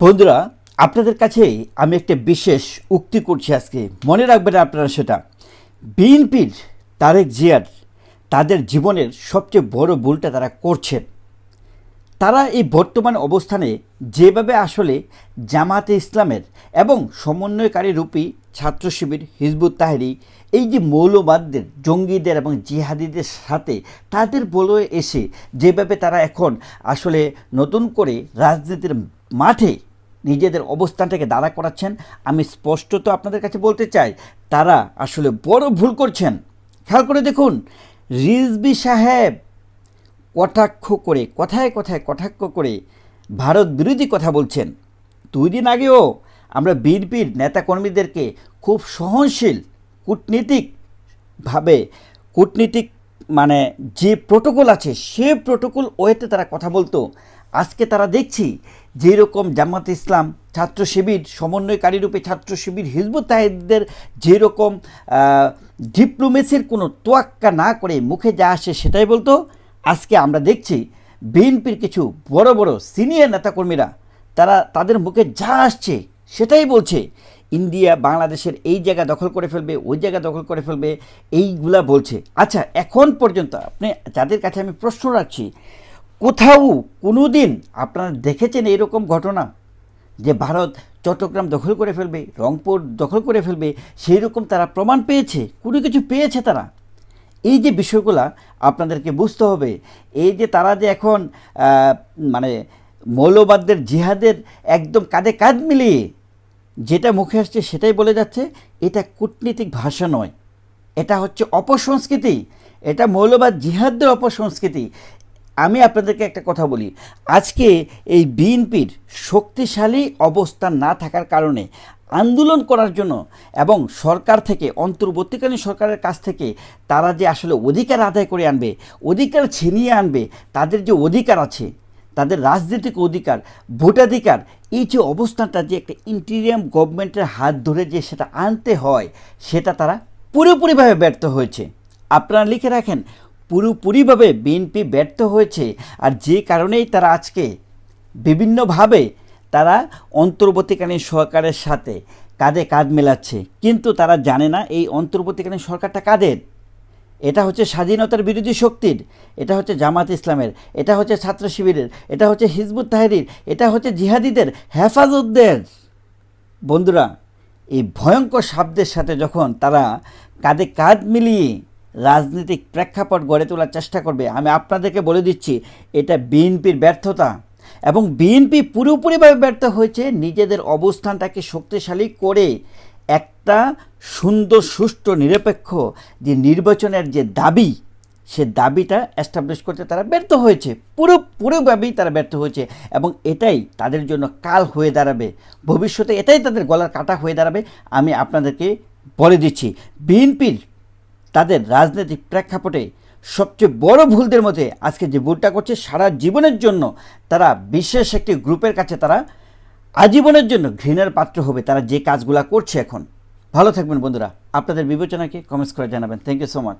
বন্ধুরা, আপনাদের কাছে আমি একটা বিশেষ উক্তি করছি আজকে। মনে রাখবেন আপনারা সেটা। বিএনপির তারেক জিয়ার তাদের জীবনের সবচেয়ে বড় ভুলটা তারা করছেন। তারা এই বর্তমান অবস্থানে যেভাবে আসলে জামাতে ইসলামের এবং সমন্বয়কারী রূপী ছাত্র শিবির হিজবুত তাহেরি, এই যে মৌলবাদদের, জঙ্গিদের এবং জিহাদিদের সাথে তাদের বলে এসে যেভাবে তারা এখন আসলে নতুন করে রাজনীতির মাঠে নিজেদের অবস্থানটাকে দাঁড়া করাচ্ছেন। আমি স্পষ্টত আপনাদের কাছে বলতে চাই, তারা আসলে বড় ভুল করছেন। খেয়াল করে দেখুন রিজবি সাহেব কটাক্ষ করে, কথায় কথায় কটাক্ষ করে ভারত বিরোধী কথা বলছেন। দুই দিন আগেও আমরা বিএনপির নেতাকর্মীদেরকে খুব সহনশীল কূটনীতিকভাবে কূটনীতিক মানে যে প্রোটোকল আছে, সে প্রোটোকল ওয়েতে তারা কথা বলতো। আজকে তারা দেখছি যেই রকম জামাত ইসলাম, ছাত্র শিবির, সমন্বয়কারী রূপে ছাত্র শিবির হিজবুত তাহিদদের যেরকম ডিপ্লোমেসির কোনো তোয়াক্কা না করে মুখে যা আসে সেটাই বলতো। আজকে আমরা দেখছি বিএনপির কিছু বড় বড় সিনিয়র নেতাকর্মীরা, তারা তাদের মুখে যা আসছে সেটাই বলছে। ইন্ডিয়া, বাংলাদেশের এই জায়গা দখল করে ফেলবে, ওই জায়গা দখল করে ফেলবে, এইগুলা বলছে। আচ্ছা এখন পর্যন্ত আপনি, যাদের কাছে আমি প্রশ্ন রাখছি কোথাও কোনো দিন আপনারা দেখেছেন এরকম ঘটনা? যে ভারত চট্টগ্রাম দখল করে ফেলবে, রংপুর দখল করে ফেলবে সেই রকম তারা প্রমাণ পেয়েছে, কোনো কিছু পেয়েছে তারা? এই যে বিষয়গুলা আপনাদেরকে বুঝতে হবে, এই যে তারা যে এখন মানে মৌলবাদদের, জিহাদের একদম কাঁধে কাঁধ মিলিয়ে যেটা মুখে আসছে সেটাই বলে যাচ্ছে, এটা কূটনীতিক ভাষা নয়। এটা হচ্ছে অপসংস্কৃতি। এটা মৌলবাদ, জিহাদদের অপসংস্কৃতি। আমি আপনাদেরকে একটা কথা বলি। আজকে এই বিএনপির শক্তিশালী অবস্থান না থাকার কারণে আন্দোলন করার জন্য এবং সরকার থেকে, অন্তর্বর্তীকালীন সরকারের কাছ থেকে তারা যে আসলে অধিকার আদায় করে আনবে, অধিকার ছিনিয়ে আনবে, তাদের যে অধিকার আছে, তাদের রাজনৈতিক অধিকার, ভোটাধিকার, এই যে অবস্থানটা যে একটা ইন্টিরিয়াম গভর্নমেন্টের হাত ধরে যে সেটা আনতে হয়, সেটা তারা পুরোপুরিভাবে ব্যর্থ হয়েছে। আপনারা লিখে রাখেন পুরোপুরিভাবে বিএনপি ব্যর্থ হয়েছে আর যে কারণেই তারা আজকে বিভিন্নভাবে তারা অন্তর্বর্তীকালীন সরকারের সাথে কাঁধে কাঁধ মেলাচ্ছে। কিন্তু তারা জানে না এই অন্তর্বর্তীকালীন সরকারটা কাদের। এটা হচ্ছে স্বাধীনতার বিরোধী শক্তির, এটা হচ্ছে জামাত ইসলামের, এটা হচ্ছে ছাত্র শিবিরের, এটা হচ্ছে হিজবুত তাহরির, এটা হচ্ছে জিহাদিদের হেফাজতদের। বন্ধুরা, এই ভয়ঙ্কর শব্দের সাথে যখন তারা কাঁধে কাঁধ মিলিয়ে রাজনৈতিক প্রেক্ষাপট গড়ে তোলার চেষ্টা করবে। আমি আপনাদেরকে বলে দিচ্ছি, এটা বিএনপির ব্যর্থতা এবং বিএনপি পুরোপুরিভাবে ব্যর্থ হয়েছে নিজেদের অবস্থানটাকে শক্তিশালী করে। একটা সুন্দর, সুষ্ঠু, নিরপেক্ষ যে নির্বাচনের যে দাবি, সে দাবিটা এস্টাবলিশ করতে তারা ব্যর্থ হয়েছে। পুরো পুরোভাবেই তারা ব্যর্থ হয়েছে এবং এটাই তাদের জন্য কাল হয়ে দাঁড়াবে। ভবিষ্যতে এটাই তাদের গলার কাটা হয়ে দাঁড়াবে। আমি আপনাদেরকে বলে দিচ্ছি, বিএনপির তাদের রাজনৈতিক প্রেক্ষাপটে সবচেয়ে বড় ভুলদের মধ্যে আজকে যে ভুলটা করছে সারা জীবনের জন্য তারা বিশেষ একটি গ্রুপের কাছে তারা আজীবনের জন্য ঘৃণার পাত্র হবে। তারা যে কাজগুলা করছে এখন। ভালো থাকবেন বন্ধুরা। আপনাদের বিবেচনাকে কমেন্টস করে জানাবেন। Thank you so much